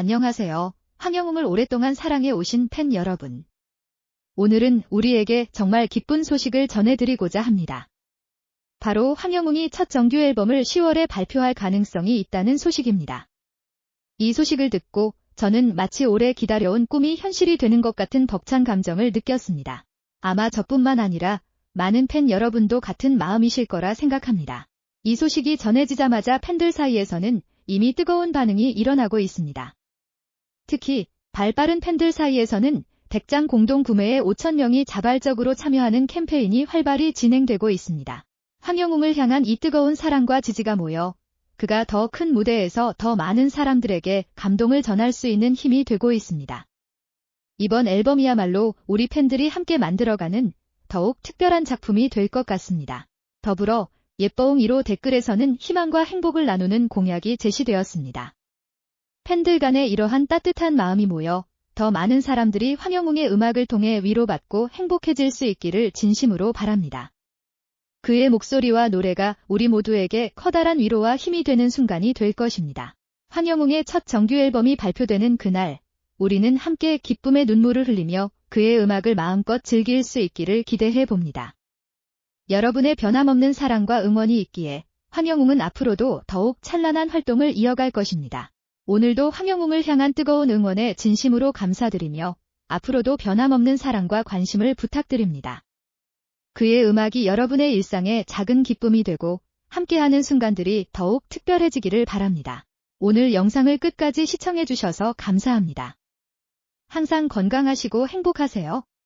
안녕하세요. 황영웅을 오랫동안 사랑해 오신 팬 여러분. 오늘은 우리에게 정말 기쁜 소식을 전해드리고자 합니다. 바로 황영웅이 첫 정규 앨범을 10월에 발표할 가능성이 있다는 소식입니다. 이 소식을 듣고 저는 마치 오래 기다려온 꿈이 현실이 되는 것 같은 벅찬 감정을 느꼈습니다. 아마 저뿐만 아니라 많은 팬 여러분도 같은 마음이실 거라 생각합니다. 이 소식이 전해지자마자 팬들 사이에서는 이미 뜨거운 반응이 일어나고 있습니다. 특히 발빠른 팬들 사이에서는 백장 공동 구매에 5천 명이 자발적으로 참여하는 캠페인이 활발히 진행되고 있습니다. 황영웅을 향한 이 뜨거운 사랑과 지지가 모여 그가 더 큰 무대에서 더 많은 사람들에게 감동을 전할 수 있는 힘이 되고 있습니다. 이번 앨범이야말로 우리 팬들이 함께 만들어가는 더욱 특별한 작품이 될 것 같습니다. 더불어 예뻐웅 1호 댓글에서는 희망과 행복을 나누는 공약이 제시되었습니다. 팬들 간의 이러한 따뜻한 마음이 모여 더 많은 사람들이 황영웅의 음악을 통해 위로받고 행복해질 수 있기를 진심으로 바랍니다. 그의 목소리와 노래가 우리 모두에게 커다란 위로와 힘이 되는 순간이 될 것입니다. 황영웅의 첫 정규 앨범이 발표되는 그날, 우리는 함께 기쁨의 눈물을 흘리며 그의 음악을 마음껏 즐길 수 있기를 기대해 봅니다. 여러분의 변함없는 사랑과 응원이 있기에 황영웅은 앞으로도 더욱 찬란한 활동을 이어갈 것입니다. 오늘도 황영웅을 향한 뜨거운 응원에 진심으로 감사드리며 앞으로도 변함없는 사랑과 관심을 부탁드립니다. 그의 음악이 여러분의 일상에 작은 기쁨이 되고 함께하는 순간들이 더욱 특별해지기를 바랍니다. 오늘 영상을 끝까지 시청해주셔서 감사합니다. 항상 건강하시고 행복하세요.